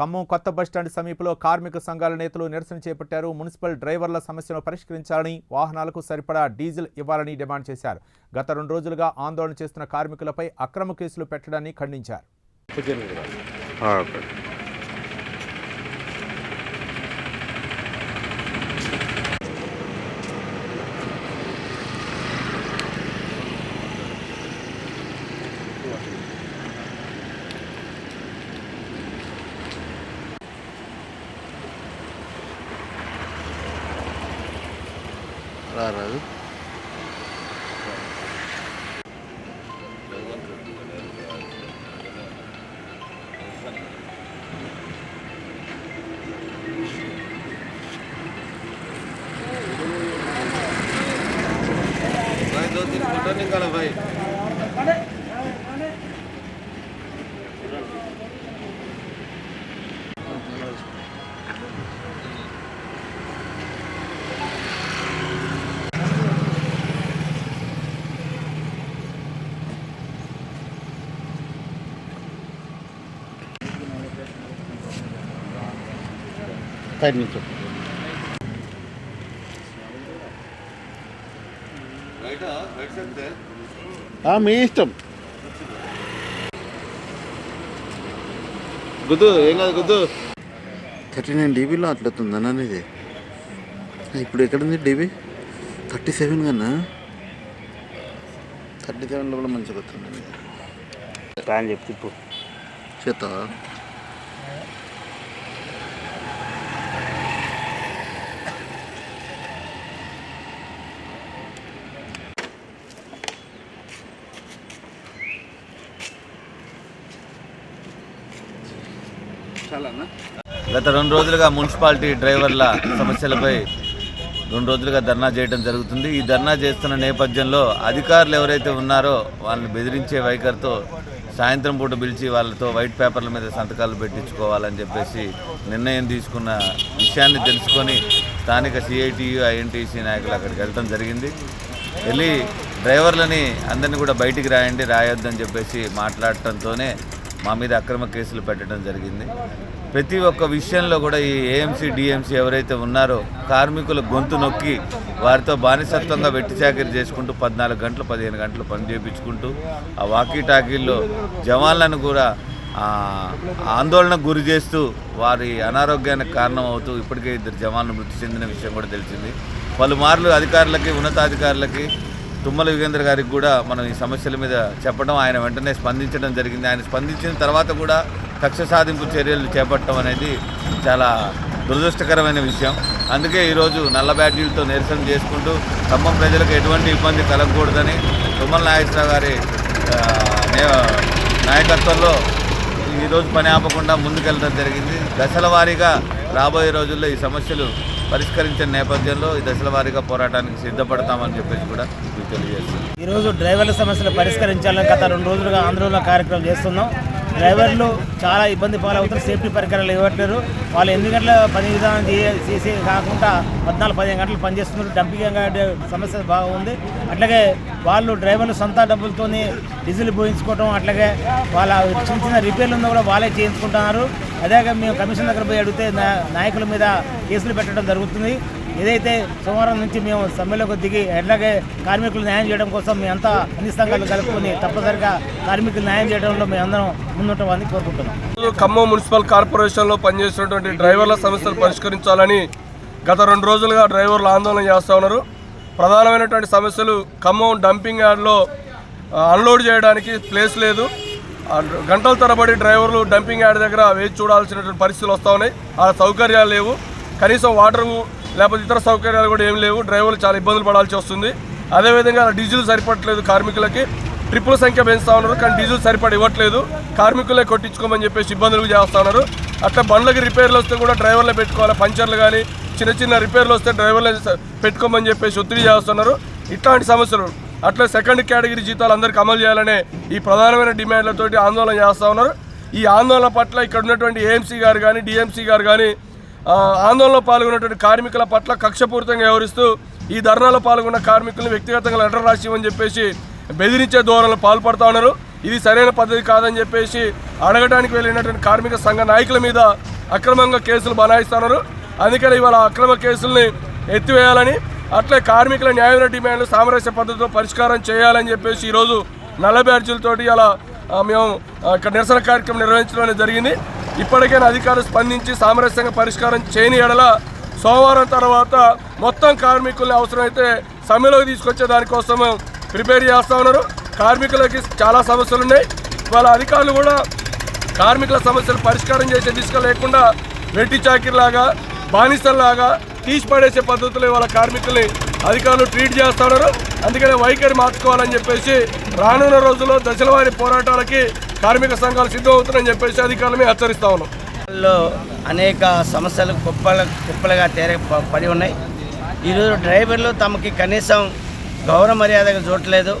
ఖమ్మం కొత్త బస్టాండ్ సమీపంలో కార్మిక సంఘాల నేతలు నిరసన చేపట్టారు. మున్సిపల్ డ్రైవర్ల సమస్యను పరిష్కరించాలని వాహనాలకు సరిపడా డీజిల్ ఇవ్వాలని డిమాండ్ చేశారు. గత రెండు రోజులుగా ఆందోళన చేస్తున్న కార్మికులపై అక్రమ కేసులు పెట్టడాన్ని ఖండించారు. கார் அது दो तीन फोटो निकालो भाई సైడ్ నుంచి ఆ, మీ ఇష్టం. గుద్దు ఏం కాదు గుద్దు. థర్టీ నైన్ డీబీలో అట్లవుతుందన్న ఇది ఇప్పుడు ఎక్కడుంది డీబీ? థర్టీ సెవెన్ కన్నా? థర్టీ సెవెన్లో కూడా మంచిగా వస్తుంది ప్లాన్ చెప్తే ఇప్పుడు. చేత గత రెండు రోజులుగా మున్సిపాలిటీ డ్రైవర్ల సమస్యలపై రెండు రోజులుగా ధర్నా చేయడం జరుగుతుంది. ఈ ధర్నా చేస్తున్న నేపథ్యంలో అధికారులు ఎవరైతే ఉన్నారో వాళ్ళని బెదిరించే వైఖరితో సాయంత్రం పూట పిలిచి వాళ్ళతో వైట్ పేపర్ల మీద సంతకాలు పెట్టించుకోవాలని చెప్పేసి నిర్ణయం తీసుకున్న విషయాన్ని తెలుసుకొని స్థానిక సిఐటియు ఐఎన్టీసీ నాయకులు అక్కడికి వెళ్ళడం జరిగింది. వెళ్ళి డ్రైవర్లని అందరినీ కూడా బయటికి రాయండి రాయొద్దని చెప్పేసి మాట్లాడటంతోనే మా మీద అక్రమ కేసులు పెట్టడం జరిగింది. ప్రతి ఒక్క విషయంలో కూడా ఈ ఏఎంసీ డిఎంసీ ఎవరైతే ఉన్నారో కార్మికుల గొంతు నొక్కి వారితో బానిసత్వంగా వెట్టి చాకరీ చేసుకుంటూ పద్నాలుగు గంటలు పదిహేను గంటలు పని చేయించుకుంటూ ఆ వాకీ టాకీల్లో జవాన్లను కూడా ఆందోళనకు గురి చేస్తూ వారి అనారోగ్యానికి కారణం అవుతూ ఇప్పటికే ఇద్దరు జవాన్లు మృతి చెందిన విషయం కూడా తెలిసింది. పలుమార్లు అధికారులకి ఉన్నతాధికారులకి తుమ్మల యుగేంద్ర గారికి కూడా మనం ఈ సమస్యల మీద చెప్పడం ఆయన వెంటనే స్పందించడం జరిగింది. ఆయన స్పందించిన తర్వాత కూడా కక్ష సాధింపు చర్యలు చేపట్టడం అనేది చాలా దురదృష్టకరమైన విషయం. అందుకే ఈరోజు నల్ల బ్యాటరీలతో నిరసన చేసుకుంటూ ఖమ్మం ప్రజలకు ఎటువంటి ఇబ్బంది కలగకూడదని తుమ్మల నాగేశ్వరరావు గారి నే- నాయకత్వంలో ఈరోజు పని ఆపకుండా ముందుకెళ్ళడం జరిగింది. దశల వారీగా రాబోయే రోజుల్లో ఈ సమస్యలు పరిష్కరించిన నేపథ్యంలో ఈ దశల వారీగా పోరాటానికి సిద్ధపడతామని చెప్పేసి కూడా మీకు ఈరోజు డ్రైవర్ల సమస్యలు పరిష్కరించాలని గత రెండు రోజులుగా ఆందోళన కార్యక్రమం చేస్తున్నాం. డ్రైవర్లు చాలా ఇబ్బంది పాలవుతారు సేఫ్టీ పరికరాలు ఇవ్వట్లేరు. వాళ్ళు ఎన్ని గంటల పని విధానం చేసి కాకుండా పద్నాలుగు పదిహేను గంటలు పనిచేస్తున్నారు డంపింగ్ సమస్య బాగా ఉంది అట్లాగే వాళ్ళు డ్రైవర్లు సొంత డబ్బులతోని డీజిల్ పోయించుకోవటం అట్లాగే వాళ్ళ చిన్న చిన్న రిపేర్లు ఉన్నా కూడా వాళ్ళే చేయించుకుంటున్నారు. అదే మేము కమిషన్ దగ్గర పోయి అడిగితే నాయకుల మీద కేసులు పెట్టడం జరుగుతుంది. ఏదైతే సోమవారం నుంచి మేము సమ్మెలోకి దిగి ఎట్లాగే కార్మికులు న్యాయం చేయడం కోసం మీ అంతా అన్ని సంఘాలు కలుపుకొని తప్పనిసరిగా కార్మికులు న్యాయం చేయడంలో మేము అందరం ముందుంటామని కోరుకుంటున్నాం. ఖమ్మం మున్సిపల్ కార్పొరేషన్లో పనిచేసినటువంటి డ్రైవర్ల సమస్యలు పరిష్కరించాలని గత రెండు రోజులుగా డ్రైవర్లు ఆందోళన చేస్తూ ఉన్నారు. ప్రధానమైనటువంటి సమస్యలు ఖమ్మం డంపింగ్ యార్డ్లో అన్లోడ్ చేయడానికి ప్లేస్ లేదు. గంటల తరబడి డ్రైవర్లు డంపింగ్ యార్డ్ దగ్గర వేచి చూడాల్సినటువంటి పరిస్థితులు వస్తూ ఉన్నాయి. ఆ సౌకర్యాలు లేవు. కనీసం వాటర్ లేకపోతే ఇతర సౌకర్యాలు కూడా ఏం లేవు. డ్రైవర్లు చాలా ఇబ్బందులు పడాల్సి వస్తుంది. అదేవిధంగా డీజిల్ సరిపడట్లేదు కార్మికులకి. ట్రిప్పుల సంఖ్య పెంచుతా ఉన్నారు కానీ డీజిల్ సరిపడి ఇవ్వట్లేదు. కార్మికులే కొట్టించుకోమని చెప్పేసి ఇబ్బందులు చేస్తా ఉన్నారు. అట్లా బండ్లకి రిపేర్లు వస్తే కూడా డ్రైవర్లే పెట్టుకోవాలి. పంచర్లు కానీ చిన్న చిన్న రిపేర్లు వస్తే డ్రైవర్లే పెట్టుకోమని చెప్పేసి ఒత్తిడి చేస్తున్నారు. ఇట్లాంటి సమస్యలు అట్లా సెకండ్ కేటగిరీ జీతాలు అందరికీ అమలు చేయాలనే ఈ ప్రధానమైన డిమాండ్లతోటి ఆందోళన చేస్తూ ఉన్నారు. ఈ ఆందోళన పట్ల ఇక్కడ ఉన్నటువంటి ఏఎంసీ గారు కానీ డిఎంసీ గారు కానీ ఆందోళనలో పాల్గొన్నటువంటి కార్మికుల పట్ల కక్షపూరితంగా వ్యవహరిస్తూ ఈ ధర్నాలో పాల్గొన్న కార్మికులను వ్యక్తిగతంగా లెటర్ రాసి చెప్పేసి బెదిరించే ధోరణిలో పాల్పడుతూ ఉన్నారు. ఇది సరైన పద్ధతి కాదని చెప్పేసి అడగడానికి వెళ్ళినటువంటి కార్మిక సంఘ నాయకుల మీద అక్రమంగా కేసులు బనాయిస్తున్నారు అందుకని ఇవాళ అక్రమ కేసుల్ని ఎత్తివేయాలని అట్లే కార్మికుల న్యాయ డిమాండ్లు సామరస్య పద్ధతిలో పరిష్కారం చేయాలని చెప్పేసి ఈరోజు నల్ల బ్యాడ్జీలతోటి అలా మేము ఇక్కడ నిరసన కార్యక్రమం నిర్వహించడం జరిగింది. ఇప్పటికైనా అధికారులు స్పందించి సామరస్యంగా పరిష్కారం చేయని ఎడల సోమవారం తర్వాత మొత్తం కార్మికుల్ని అవసరమైతే సమ్మెలోకి తీసుకొచ్చే దానికోసం ప్రిపేర్ చేస్తూ ఉన్నారు. కార్మికులకి చాలా సమస్యలు ఉన్నాయి వాళ్ళ అధికారులు కూడా కార్మికుల సమస్యలు పరిష్కారం చేసే దిశగా లేకుండా వెట్టి చాకిరిలాగా బానిసల్లాగా తీసి పడేసే పద్ధతిలో వాళ్ళ కార్మికుల్ని అధికారులు ట్రీట్ చేస్తున్నారు అందుకనే వైఖరి మార్చుకోవాలని చెప్పేసి రానున్న రోజుల్లో దశలవారి పోరాటాలకి కార్మిక సంఘాలు సిద్ధం అవుతున్నాయని చెప్పేసి అధికారులు మేము హెచ్చరిస్తా ఉన్నాం. అనేక సమస్యలు కుప్పల కుప్పలుగా తేర ప- పడి ఉన్నాయి. ఈరోజు డ్రైవర్లు తమకి కనీసం గౌరవ మర్యాదగా చూడలేదు.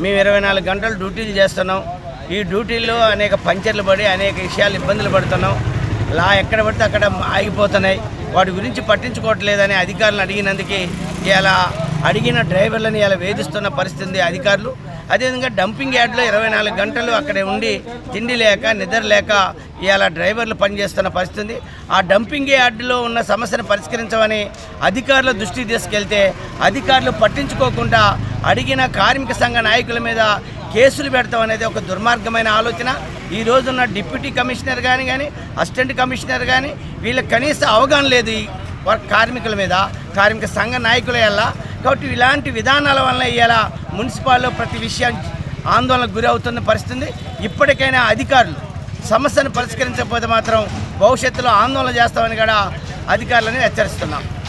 మేము ఇరవై నాలుగు గంటలు డ్యూటీలు చేస్తున్నాం. ఈ డ్యూటీల్లో అనేక పంచర్లు పడి అనేక విషయాలు ఇబ్బందులు పడుతున్నాం. లా ఎక్కడ పడితే అక్కడ ఆగిపోతున్నాయి. వాటి గురించి పట్టించుకోవట్లేదని అధికారులను అడిగినందుకు ఇలా అడిగిన డ్రైవర్లను ఇలా వేధిస్తున్న పరిస్థితి అధికారులు అదేవిధంగా డంపింగ్ యార్డ్లో ఇరవై నాలుగు గంటలు అక్కడే ఉండి తిండి లేక నిద్ర లేక ఇలా డ్రైవర్లు పనిచేస్తున్న పరిస్థితి ఆ డంపింగ్ యార్డులో ఉన్న సమస్యను పరిష్కరించమని అధికారుల దృష్టికి తీసుకెళ్తే అధికారులు పట్టించుకోకుండా అడిగిన కార్మిక సంఘ నాయకుల మీద కేసులు పెడతాం అనేది ఒక దుర్మార్గమైన ఆలోచన. ఈ రోజున్న డిప్యూటీ కమిషనర్ కానీ కానీ అసిస్టెంట్ కమిషనర్ కానీ వీళ్ళకి కనీస అవగాహన లేదు కార్మికుల మీద. కార్మిక సంఘ నాయకుల వల్ల కాబట్టి ఇలాంటి విధానాల వల్ల ఇలా మున్సిపాల్లో ప్రతి విషయం ఆందోళనకు గురి అవుతున్న పరిస్థితి ఇప్పటికైనా అధికారులు సమస్యను పరిష్కరించకపోతే మాత్రం భవిష్యత్తులో ఆందోళన చేస్తామని కూడా అధికారులను హెచ్చరిస్తున్నాం.